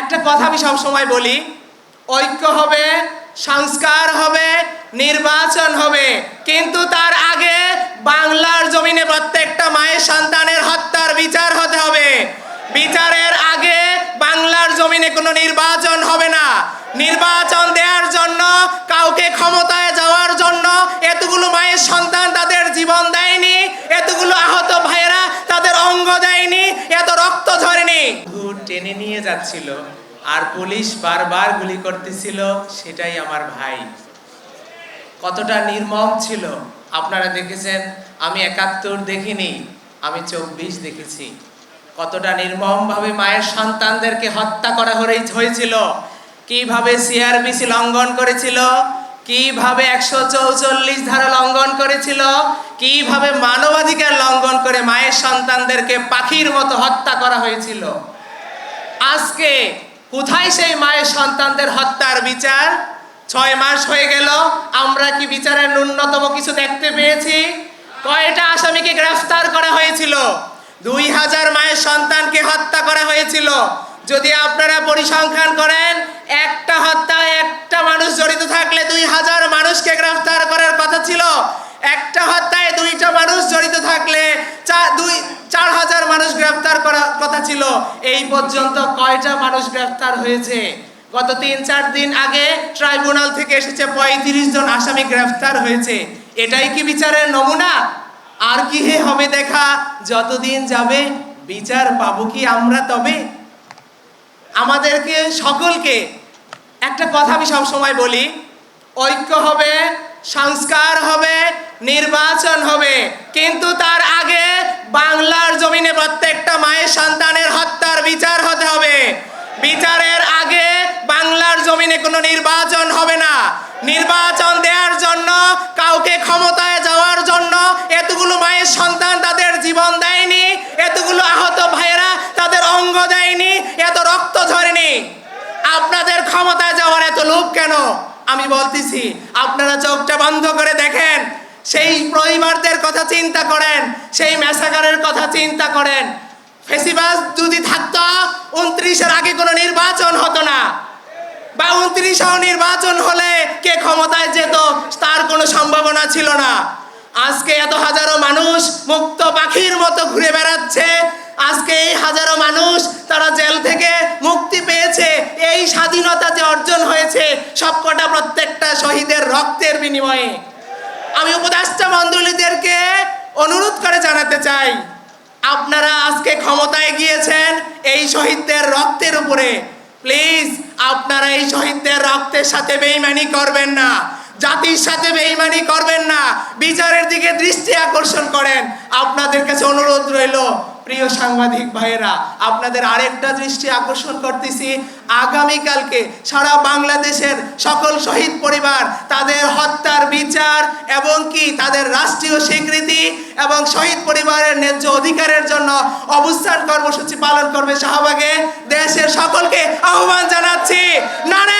একটা কথা আমি সবসময় বলি, ঐক্য হবে, সংস্কার হবে, নির্বাচন হবে। কিন্তু তার আগে বাংলার জমিনে প্রত্যেকটা মায়ের সন্তানের হত্যার বিচার হতে হবে। বিচারের আগে বাংলার জমিনে কোনো নির্বাচন হবে না। নির্বাচন দেওয়ার জন্য, কাউকে ক্ষমতায় যাওয়ার জন্য এতগুলো মায়ের সন্তান তাদের জীবন দেয়নি, এতগুলো আহত ভাইয়েরা তাদের অঙ্গ দেয়নি, এত রক্ত ঝরেনি। টেনে নিয়ে যাচ্ছিল, আর পুলিশ বারবার গুলি করতেছিল, সেটাই আমার ভাই। কতটা নির্মম ছিল, আপনারা দেখেছেন, আমি একাত্তর দেখিনি, আমি চব্বিশ দেখেছি। কতটা নির্মমভাবে মায়ের সন্তানদেরকে হত্যা করা হয়ে- হয়েছিল, কীভাবে সিআরবিসি লঙ্ঘন করেছিল, কীভাবে একশো চৌচল্লিশ ধারা লঙ্ঘন করেছিল, কীভাবে মানবাধিকার লঙ্ঘন করে মায়ের সন্তানদেরকে পাখির মতো হত্যা করা হয়েছিল। আজকে কোথায় সেই মায়ের সন্তানদের হত্যার বিচার? ছয় মাস হয়ে গেল, আমরা কি বিচারের ন্যূনতম কিছু দেখতে পেয়েছি? কয়টা আসামিকে গ্রেফতার করা হয়েছিল? দুই হাজার মায়ের সন্তানকে হত্যা করা হয়েছিল। যদি আপনারা পরিসংখ্যান করেন, একটা হত্যায় একটা মানুষ জড়িত থাকলে দুই হাজার মানুষকে গ্রেফতার কথা ছিল, এই পর্যন্ত কয়টা মানুষ গ্রেফতার হয়েছে? গত তিন, চার দিন আগে ট্রাইব্যুনাল থেকে এসেছে পঁয়ত্রিশ জন আসামি গ্রেফতার হয়েছে। এটাই কি বিচারের নমুনা? আর কি হে হবে দেখা? যতদিন যাবে বিচার পাবো কি আমরা তবে? আমাদেরকে, সকলকে একটা কথা আমি সবসময় বলি, ঐক্য হবে, সংস্কার হবে, নির্বাচন হবে। কিন্তু তার আগে বাংলার জমিনে প্রত্যেকটা মায়ের সন্তানের হত্যার বিচার হতে হবে। বিচারের আগে বাংলার জমিনে কোনো নির্বাচন হবে না। নির্বাচন দেওয়ার জন্য, কাউকে ক্ষমতায় যাওয়ার জন্য এতগুলো মায়ের সন্তান তাদের জীবন দেয়নি, এতগুলো আহত ভাইয়েরা তাদের অঙ্গ দেয়নি, এত রক্ত ঝরেনি। আপনাদের ক্ষমতায় যাওয়ার এত লোভ কেন? আমি বলতেছি, আপনারা চোখটা বন্ধ করে দেখেন। সেই পরিবারদের কথা চিন্তা করেন, সেই মেসাগারের কথা চিন্তা করেন। ফেসিবাস যদি থাকতো, উনত্রিশের আগে কোনো নির্বাচন হতো না। বা উনত্রিশ নির্বাচন হলে কে ক্ষমতায় যেত, তার কোনো সম্ভাবনা ছিল না। আজকে এত হাজারো মানুষ মুক্ত পাখির মতো ঘুরে বেড়াচ্ছে। আজকে এই হাজারো মানুষ তারা জেল থেকে মুক্তি পেয়েছে। এই স্বাধীনতা যে অর্জন হয়েছে, সবকটা প্রত্যেকটা শহীদের রক্তের বিনিময়ে। আমি উপদেষ্টা মন্ডলীদেরকে অনুরোধ করে জানাতে চাই, আপনারা আজকে ক্ষমতায় গিয়েছেন এই শহীদদের রক্তের উপরে। প্লিজ, আপনারা এই শহীদদের রক্তের সাথে বেইমানি করবেন না, জাতির সাথে বেইমানি করবেন না, বিচারের দিকে দৃষ্টি আকর্ষণ করেন। আপনাদের কাছে অনুরোধ রইল প্রিয় সাংবাদিক ভাইয়েরা, আপনাদের আরেকটা দৃষ্টি আকর্ষণ করতেছি। আগামীকালকে সারা বাংলাদেশের সকল শহীদ পরিবার তাদের হত্যার বিচার এবং কি তাদের রাষ্ট্রীয় স্বীকৃতি এবং শহীদ পরিবারের ন্যায্য অধিকারের জন্য অবস্থান কর্মসূচি পালন করবে শাহবাগে। দেশের সকলকে আহ্বান জানাচ্ছি নারে